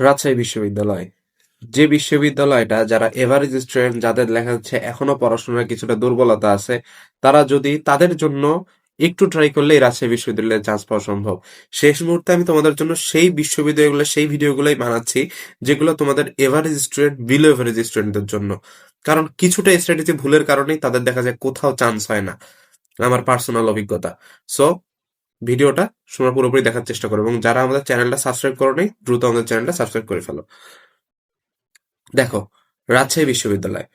রাজশাহী বিশ্ববিদ্যালয়। যে বিশ্ববিদ্যালয়টা যারা এভারেজ স্টুডেন্ট যাদের লেখা যাচ্ছে এখনও পড়াশোনার কিছুটা দুর্বলতা আছে, তারা যদি তাদের জন্য একটু ট্রাই করলে রাজশাহী বিশ্ববিদ্যালয়ে চান্স পাওয়া সম্ভব। শেষ মুহূর্তে আমি তোমাদের জন্য সেই বিশ্ববিদ্যালয়গুলো, সেই ভিডিওগুলোই বানাচ্ছি, যেগুলো তোমাদের এভারেজ স্টুডেন্ট বিলো এভারেজ স্টুডেন্টদের জন্য। কারণ কিছুটা স্ট্র্যাটেজি ভুলের কারণেই তাদের দেখা যায় কোথাও চান্স হয় না। আমার পার্সোনাল অভিজ্ঞতা। সো ভিডিওটা সময় পুরোপুরি দেখার চেষ্টা করো এবং যারা আমাদের চ্যানেলটা সাবস্ক্রাইব করো নাই দ্রুত আমাদের চ্যানেলটা সাবস্ক্রাইব করে ফেলো। দেখো, রাজশাহী বিশ্ববিদ্যালয়,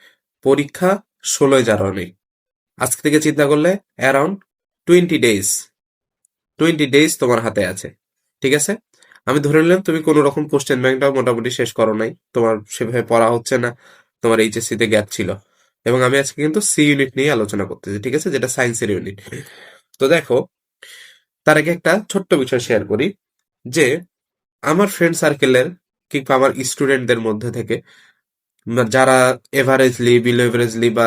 পরীক্ষা ষোলোই জানুয়ারি। আজকে থেকে চিন্তা করলে around twenty days twenty days তোমার হাতে আছে, ঠিক আছে? আমি ধরে নিলাম তুমি কোনো রকম কোশ্চেন ব্যাংকটাও মোটামুটি শেষ করো নাই, তোমার সেভাবে পড়া হচ্ছে না, তোমার এইচএসসি তে গ্যাপ ছিল। এবং আমি আজকে কিন্তু সি ইউনিট নিয়ে আলোচনা করতেছি, ঠিক আছে? যেটা সায়েন্সের ইউনিট তো দেখো তার আগে একটা ছোট্ট বিষয় শেয়ার করি, যে আমার ফ্রেন্ড সার্কেলের কিংবা আমার স্টুডেন্টদের মধ্যে থেকে যারা এভারেজলি বিলো এভারেজলি বা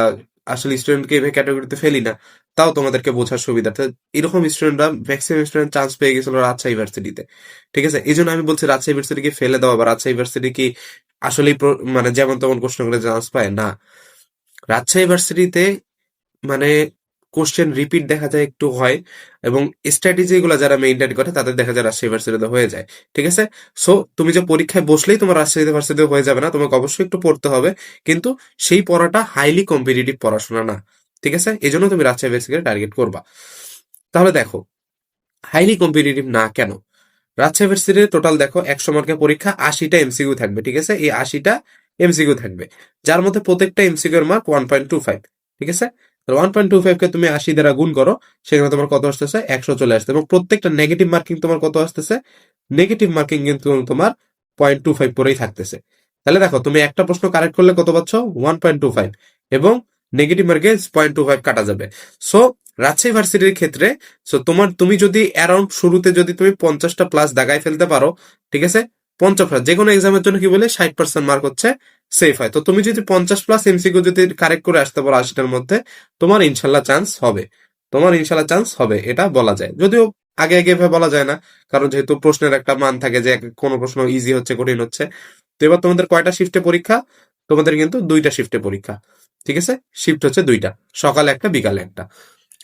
আসলে স্টুডেন্টকে এভাবে ক্যাটাগরিতে ফেলি না, তাও তোমাদেরকে বোঝার সুবিধার্থে এরকম স্টুডেন্টরা ম্যাক্সিমাম স্টুডেন্ট চান্স পেয়ে গেছিল রাজশাহী ইউনিভার্সিটিতে ঠিক আছে? এই জন্য আমি বলছি রাজশাহী ইউনিভার্সিটিকে ফেলে দেওয়া বা রাজশাহী ইউনিভার্সিটি কি আসলেই মানে যেমন তেমন কোশ্চেন করে চান্স পায়? না। রাজশাহী ইউনিভার্সিটিতে মানে কোশ্চেন রিপিট দেখা যায় একটু হয় এবং স্ট্র্যাটেজি গুলো যারা মেইনটেইন করে তাদের দেখা যায় রাজশাহী ইউনিভার্সিটিতে হয়ে যায়, ঠিক আছে? সো তুমি যে পরীক্ষায় বসলেই তোমার রাজশাহী ইউনিভার্সিটিতে হয়ে যাবে না, তোমাকে অবশ্যই একটু পড়তে হবে। কিন্তু সেই পড়াটা হাইলি কম্পিটিটিভ পড়াশোনা না, ঠিক আছে? এই জন্য তুমি রাজশাহী ইউনিভার্সিটিকে টার্গেট করবা। তাহলে দেখো হাইলি কম্পিটিটিভ না কেন? রাজশাহী ইউনিভার্সিটির টোটাল দেখো একশো মার্কের পরীক্ষা, আশিটা এমসিকিউ থাকবে, ঠিক আছে? এই আশিটা এমসিকিউ থাকবে। যার মধ্যে প্রত্যেকটা এমসিকিউ এর mark one point two five ঠিক আছে? ওয়ান পয়েন্ট টু ফাইভ কে তুমি আশি দ্বারা গুণ করো, সেখানে তোমার কত আসতেছে? একশো চলে আসছে এবং প্রত্যেকটা নেগেটিভ মার্কিং তোমার কত আসতেছে? নেগেটিভ মার্কিং কিন্তু তোমার পয়েন্ট টু ফাইভ করেই থাকতেছে। তাহলে দেখো, তুমি একটা প্রশ্ন কারেক্ট করলে কত পাচ্ছ? ওয়ান পয়েন্ট টু ফাইভ এবং নেগেটিভ মার্কে পয়েন্ট টু ফাইভ কাটা যাবে। সো রাজশাহী ভার্সিটির ক্ষেত্রে সো তোমার, তুমি যদি অ্যারাউন্ড শুরুতে যদি তুমি পঞ্চাশটা প্লাস দাগায় ফেলতে পারো, ঠিক আছে? পঞ্চাশ যে কোনো এক্সামের জন্য কি বলে? ষাট পার্সেন্ট মার্ক হচ্ছে সেফ হয়। তো তুমি যদি পঞ্চাশ প্লাস এমসিকিউ যদি কারেক্ট করে আসতে পারো আশিটার মধ্যে, তোমার ইনশাল্লাহ চান্স হবে। তোমার ইনশাল্লাহ চান্স হবে, এটা বলা যায়। যদিও আগে আগে এভাবে বলা যায় না, কারণ যেহেতু প্রশ্নের একটা মান থাকে যে কোনো প্রশ্ন ইজি হচ্ছে, কঠিন হচ্ছে। তো এবার তোমাদের কয়টা শিফটে পরীক্ষা? তোমাদের কিন্তু দুইটা শিফটে পরীক্ষা, ঠিক আছে? শিফট হচ্ছে দুইটা, সকালে একটা, বিকালে একটা।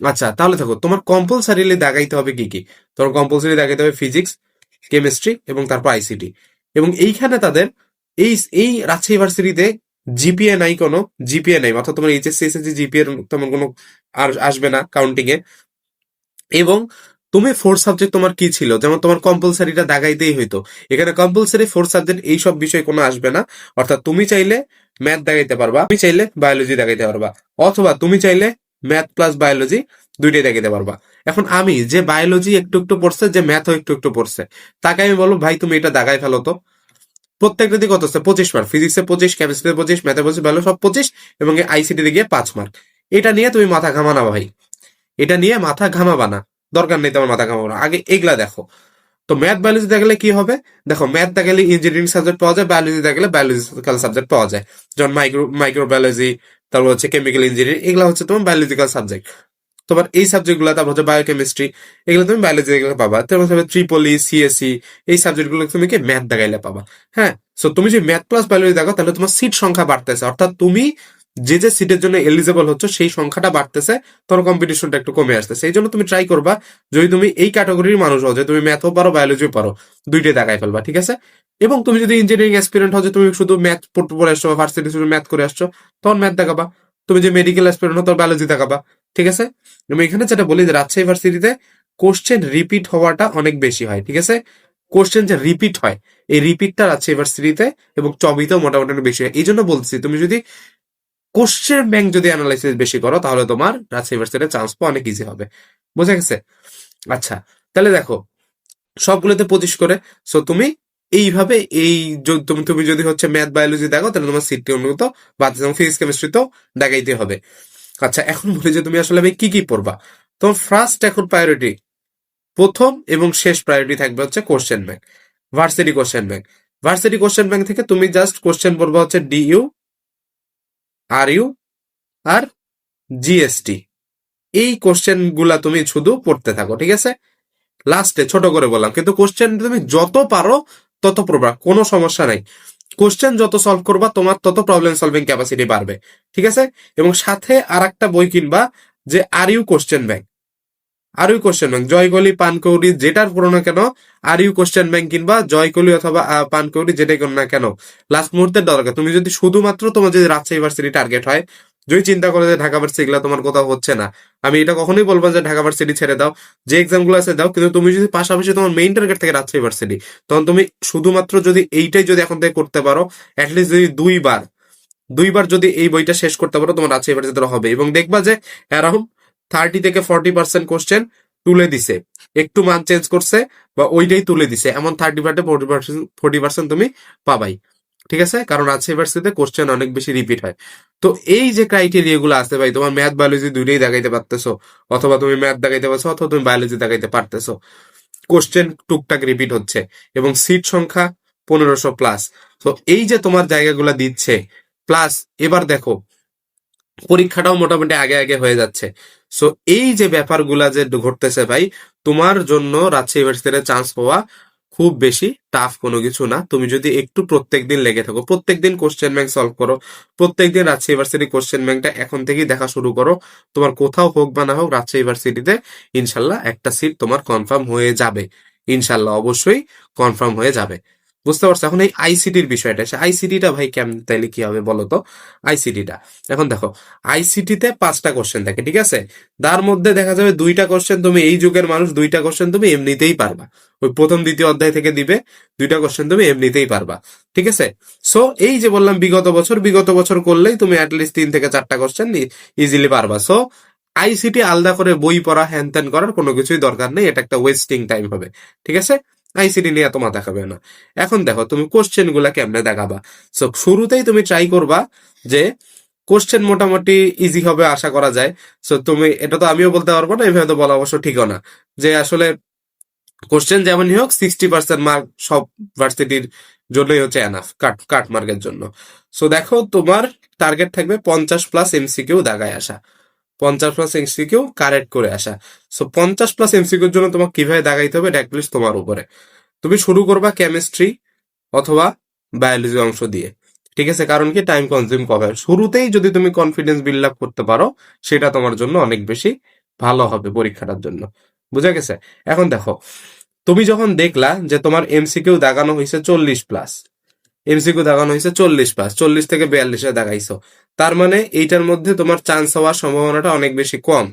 আচ্ছা তাহলে দেখো তোমার কম্পালসারিলি দেখাইতে হবে কি কি? তোমার কম্পালসারি দেখাইতে হবে ফিজিক্স কেমিস্ট্রি এবং তারপর আইসিটি এবং এইখানে তাদের এই এই রাজশাহী ইউনিভার্সিটিতে জিপিএ নাই কোনো, জিপিএ নাই, অর্থাৎ তোমার এইচএসসি এসএসসি জিপিএ তেমন কোনো আর আসবে না কাউন্টিং এ। এবং তুমি ফোর সাবজেক্ট তোমার কি ছিল? যেমন তোমার কম্পালসারিটা দাগাইতেই হইতো। এখানে কম্পালসারি ফোর সাবজেক্ট এই সব বিষয় কোনো আসবে না। অর্থাৎ তুমি চাইলে ম্যাথ দেখাইতে পারবা, তুমি চাইলে বায়োলজি দেখাইতে পারবা, অথবা তুমি চাইলে ম্যাথ প্লাস বায়োলজি দুইটাই দেখাইতে পারবা। এখন আমি যে বায়োলজি একটু একটু পড়ছে, যে ম্যাথও একটু একটু পড়ছে, তাকে আমি বলব, ভাই, তুমি এটা দাগাই ফেলো তো। প্রত্যেকটা দিকে কত হচ্ছে পঁচিশ মার্ক ফিজিক্সে পঁচিশ কেমিস্ট্রিতে পঁচিশ ম্যাথে পঁচিশ বায়োলজি সব পঁচিশ এবং আইসিটি গিয়ে পাঁচ মার্ক এটা নিয়ে তুমি মাথা ঘামানা ভাই। এটা নিয়ে মাথা ঘামাবা না। দরকার নেই তোমার মাথা ঘামাবো না আগে এগুলা দেখো। তো ম্যাথ বায়োলজি দেখলে কি হবে? দেখো ম্যাথ দেখলে ইঞ্জিনিয়ারিং সাবজেক্ট পাওয়া যায় বায়োলজি দেখলে বায়োলজিক্যাল সাবজেক্ট পাওয়া যায়। যেমন মাইক্রো মাইক্রোবায়োলজি তারপর হচ্ছে কেমিক্যাল ইঞ্জিনিয়ারিং এগুলো হচ্ছে তোমার বায়োলজিক্যাল সাবজেক্ট তোমার এই সাবজেক্টগুলো, তারপর হচ্ছে বায়োকেমিস্ট্রি এগুলো তুমি বায়োলজি দেখলে পাবা। তারপর হবে ট্রিপলি সিএসসি এই সাবজেক্টগুলো তুমি কি ম্যাথ দেখাইলে পাবা। হ্যাঁ? সো তুমি যদি ম্যাথ প্লাস বায়োলজি দেখো, তাহলে তোমার সিট সংখ্যা বাড়তেছে। অর্থাৎ তুমি যে যে সিটের জন্য এলিজেবল হচ্ছে, সেই সংখ্যাটা বাড়তেছে, তোমার কম্পিটিশনটা একটু কমে আসতেছে। সেই জন্য তুমি ট্রাই করবা, যদি তুমি এই ক্যাটাগরির মানুষ হও, যে তুমি ম্যাথও পারো বায়োলজিও পারো, দুইটাই দেখাই ফেলবা, ঠিক আছে? এবং তুমি যদি ইঞ্জিনিয়ারিং অ্যাসপিরেন্ট হও, যে তুমি শুধু ম্যাথ পড়তে পড়ে আসছো বা ভার্সিটি শুধু ম্যাথ করে আসছো, তখন ম্যাথ দেখাবা। তুমি যে মেডিকেল অ্যাসপিরেন্ট হও তোর বায়োলজি দেখাবা। ঠিক আছে? আমি এখানে যেটা বলি যে রাজশাহী ইউনিভার্সিটিতে কোশ্চেন রিপিট হওয়াটা অনেক বেশি হয়, ঠিক আছে? কোশ্চেন যে রিপিট হয়, এই রিপিটটা রাজশাহী ইউনিভার্সিটিতে এবং চবিতেও মোটামুটি অনেক বেশি হয়। এই জন্য বলছি, তুমি যদি কোশ্চেন ব্যাংক যদি অ্যানালাইসিস বেশি করো, তাহলে তোমার রাজশাহী ইউনিভার্সিটিতে চান্স পাওয়া অনেক ইজি হবে। বুঝে গেছে? আচ্ছা তাহলে দেখো, সবগুলোতে পঁচিশ করে। সো তুমি এইভাবে এই তুমি তুমি যদি হচ্ছে ম্যাথ বায়োলজি দেখো, তাহলে তোমার সিটটি অনুগত বা ফিজিক্স কেমিস্ট্রি তো দেখাইতে হবে। আচ্ছা এখন বলি যে তুমি আসলে কি কি পড়বা? তোমার ফার্স্ট এখন প্রায়োরিটি প্রথম এবং শেষ প্রায়োরিটি থাকবে হচ্ছে question bank varsity question bank varsity question bank থেকে তুমি জাস্ট কোশ্চেন পড়বা হচ্ছে ডিইউ আর ইউ আর জিএসটি এই কোশ্চেনগুলা তুমি শুধু পড়তে থাকো, ঠিক আছে? লাস্টে ছোট করে বললাম, কিন্তু কোশ্চেন তুমি যত পারো তত পড়বা, কোনো সমস্যা নাই। কোশ্চেন যত সলভ করবা তোমার তত প্রবলেম সলভিং ক্যাপাসিটি বাড়বে। ঠিক আছে? এবং সাথে আর একটা বই কিনবা যে R U question bank R U question bank Joykoli Pankouri যেটার পুরোনো কেন আর ইউ কোশ্চেন ব্যাংক কিনবা জয়কলি অথবা আহ, পানকৌড়ি যেটাই করো না কেন। লাস্ট মুহূর্তের দরকার। তুমি যদি শুধুমাত্র তোমার যদি রাজশাহী ইউনিভার্সিটি টার্গেট হয় যদি চিন্তা করো যে ঢাকা ভার্সিটি এগুলো তোমার কোথাও হচ্ছে না, আমি এটা কখনোই বলব যে ঢাকা ভার্সিটি ছেড়ে দাও। যে এক্সামগুলো আছে দাও, কিন্তু তুমি যদি পাশাপাশি তোমার মেইন টার্গেট থেকে রাজশাহী ইউনিভার্সিটি তখন তুমি শুধুমাত্র যদি এইটাই যদি এখন থেকে করতে পারো অ্যাটলিস্ট যদি দুইবার দুইবার যদি এই বইটা শেষ করতে পারো, তোমার রাজশাহী ইউনিভার্সিটি হবে। এবং দেখবা যে অ্যারাউন্ড থার্টি থেকে ফর্টি পার্সেন্ট কোশ্চেন তুলে দিছে। একটু মান চেঞ্জ করছে বা ওইটাই তুলে দিছে। এমন থার্টি পার্টে ফোর্টি পার্সেন্ট ফোর্টি পার্সেন্ট তুমি পাবাই। ঠিক আছে? কারণ রাজশাহী ইউনিভার্সিটিতে কোশ্চেন অনেক বেশি রিপিট হয়। তো এই যে ক্রাইটেরিয়া গুলো আছে ভাই, তোমার ম্যাথ বায়োলজি দুইটাই দেখাইতে পারতেছো, অথবা তুমি ম্যাথ দেখাইতে পারছ, অথবা তুমি বায়োলজি দেখাইতে পারতেছো। কোশ্চেন টুকটাক রিপিট হচ্ছে এবং সিট সংখ্যা পনেরোশো প্লাস তো এই যে তোমার জায়গাগুলো দিচ্ছে প্লাস এবার দেখো, পরীক্ষাটাও মোটামুটি আগে আগে হয়ে যাচ্ছে। সো এই যে ব্যাপারগুলা যে ঘটতেছে ভাই, তোমার জন্য রাজশাহী ইউনিভার্সিটিতে চান্স পাওয়া খুব বেশি টাফ কোনো কিছু না। তুমি যদি একটু প্রত্যেক দিন লেগে থাকো প্রত্যেক দিন কোশ্চেন ব্যাংক সলভ করো প্রত্যেক দিন রাজশাহী ইউনিভার্সিটি কোশ্চেন ব্যাংকটা এখন থেকেই দেখা শুরু করো। তোমার কোথাও হোক বা না হোক, রাজশাহী ইউনিভার্সিটিতে ইনশাল্লাহ একটা সিট তোমার কনফার্ম হয়ে যাবে। ইনশাল্লাহ অবশ্যই কনফার্ম হয়ে যাবে। বুঝতে পারছ? এখন এই আইসিটির বিষয়টা, সে আইসিটিটা ভাই কেমন তাইলে কি হবে বলো তো? আইসিটিটা এখন দেখো আইসিটিতে পাঁচটা কোশ্চেন থাকে, ঠিক আছে? তার মধ্যে দেখা যাবে দুইটা কোশ্চেন তুমি এই যুগের মানুষ, দুইটা কোশ্চেন তুমি এমনিতেই পারবা। ওই প্রথম, দ্বিতীয় অধ্যায় থেকে দিবে, দুইটা কোশ্চেন তুমি এমনিতেই পারবা, ঠিক আছে? সো এই যে বললাম বিগত বছর বিগত বছর করলেই তুমি অ্যাটলিস্ট তিন থেকে চারটা কোশ্চেন ইজিলি পারবা। সো আইসিটি আলাদা করে বই পড়া হ্যান ত্যান করার কোনো কিছুই দরকার নেই, এটা একটা ওয়েস্টিং টাইম হবে, ঠিক আছে? আইসিটি নিয়ে এত মাথা খাবে না। এখন দেখো, তুমি কোশ্চেনগুলা কেমনে দেখাবা? সো শুরুতেই তুমি ট্রাই করবা যে কোশ্চেন মোটামুটি ইজি হবে, আশা করা যায়। সো তুমি, এটা তো আমিও বলতে পারব না, এভাবে তো বলা অবশ্য ঠিকও না। যে আসলে কোশ্চেন যেমনই হোক সিক্সটি পার্সেন্ট মার্ক সব ভার্সিটির জন্যই হচ্ছে এনাফ কাট কাট মার্কের জন্য। সো দেখো, তোমার টার্গেট থাকবে পঞ্চাশ প্লাস এমসিকিউ দাগায় আসা। পঞ্চাশ প্লাস এমসিকিউ কারেক্ট করে আসা। সো পঞ্চাশ প্লাস এমসিকিউর জন্য তোমাকে কীভাবে দাগাইতে হবে, এটা তোমার উপরে। তুমি শুরু করবা কেমিস্ট্রি অথবা বায়োলজি অংশ দিয়ে। ঠিক আছে? কারণ কি? টাইম কনজিউম কবে শুরুতেই যদি তুমি কনফিডেন্স বিল্ড আপ করতে পারো, সেটা তোমার জন্য অনেক বেশি ভালো হবে পরীক্ষাটার জন্য। বুঝা গেছে? এখন দেখো, তুমি যখন দেখলা যে তোমার এমসিকিউ দাগানো হয়েছে চল্লিশ প্লাস এমসিকিউ দাগানো হয়েছে চল্লিশ প্লাস চল্লিশ থেকে বিয়াল্লিশে দাগাইছো। তার মানে এইটার মধ্যে তোমার চান্স হওয়ার সম্ভাবনাটা অনেক বেশি কম।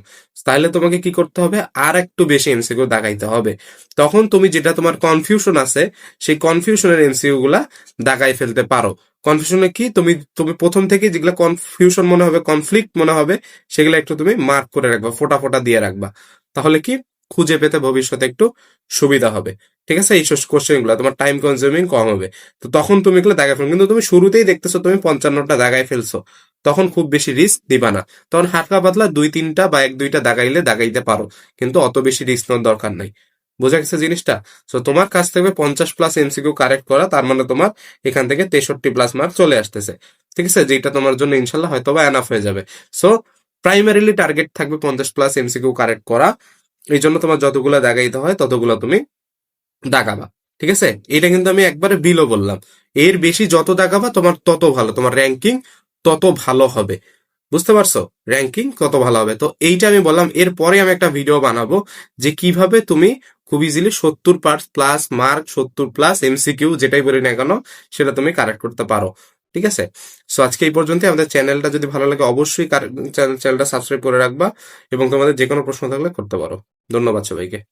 তাহলে তোমাকে কি করতে হবে? আর একটু বেশি এমসিকিউ দাগাইতে হবে। তখন তুমি যেটা তোমার কনফিউশন আছে, সেই কনফিউশনের এমসিকিউ গুলা দাগাই ফেলতে পারো। কনফিউশনে কি? তুমি তুমি প্রথম থেকে যেগুলো কনফিউশন মনে হবে কনফ্লিক্ট মনে হবে, সেগুলো একটু তুমি মার্ক করে রাখবা, ফোটা ফোটা দিয়ে রাখবা। তাহলে কি? খুঁজে পেতে ভবিষ্যতে একটু সুবিধা হবে। ঠিক আছে? এই কোশ্চেনগুলো, তোমার টাইম কনজিউমিং কম হবে। তো তখন তুমি এগুলো দাগায় ফেলো কিন্তু তুমি শুরুতেই দেখতেছো, তুমি পঞ্চান্নটা দাগায় ফেলছো। তখন খুব বেশি রিস্ক দিবা না। তখন হালকা পাতলা দুই, তিনটা বা এক, দুইটা দাগাইলে দাগাইতে পারো। কিন্তু অত বেশি রিস্ক নেওয়ার দরকার নাই। বোঝা গেছে জিনিসটা? তো তোমার কাছ থেকে পঞ্চাশ প্লাস এমসিকিউ কারেক্ট করা, তার মানে তোমার এখান থেকে তেষট্টি প্লাস মার্ক চলে আসতেছে। ঠিক আছে? যেটা তোমার জন্য ইনশাল্লাহ হয়তো বা এনাফ হয়ে যাবে। সো প্রাইমারিলি টার্গেট থাকবে পঞ্চাশ প্লাস এমসিকিউ কারেক্ট করা। এই জন্য তোমার যতগুলো দাগাইতে হয়, ততগুলো তুমি দাগাবা। ঠিক আছে? এটা কিন্তু আমি একবারে বিলো বললাম। এর বেশি যত দাগাবা, তোমার তত ভালো। তোমার র্যাঙ্কিং তত ভালো হবে। বুঝতে পারছ? র্যাঙ্কিং কত ভালো হবে। তো এইটা আমি বললাম, এরপরে আমি একটা ভিডিও বানাবো যে কীভাবে তুমি খুব ইজিলি সত্তর পার্ট প্লাস মার্ক সত্তর প্লাস এমসিকিউ যেটাই বলি না কেন, সেটা তুমি কারেক্ট করতে পারো। ঠিক আছে? সো আজকে এই পর্যন্ত আমাদের চ্যানেলটা যদি ভালো লাগে, অবশ্যই চ্যানেলটা সাবস্ক্রাইব করে রাখবা এবং তোমাদের যে কোনো প্রশ্ন থাকলে করতে পারো। ধন্যবাদ সবাইকে।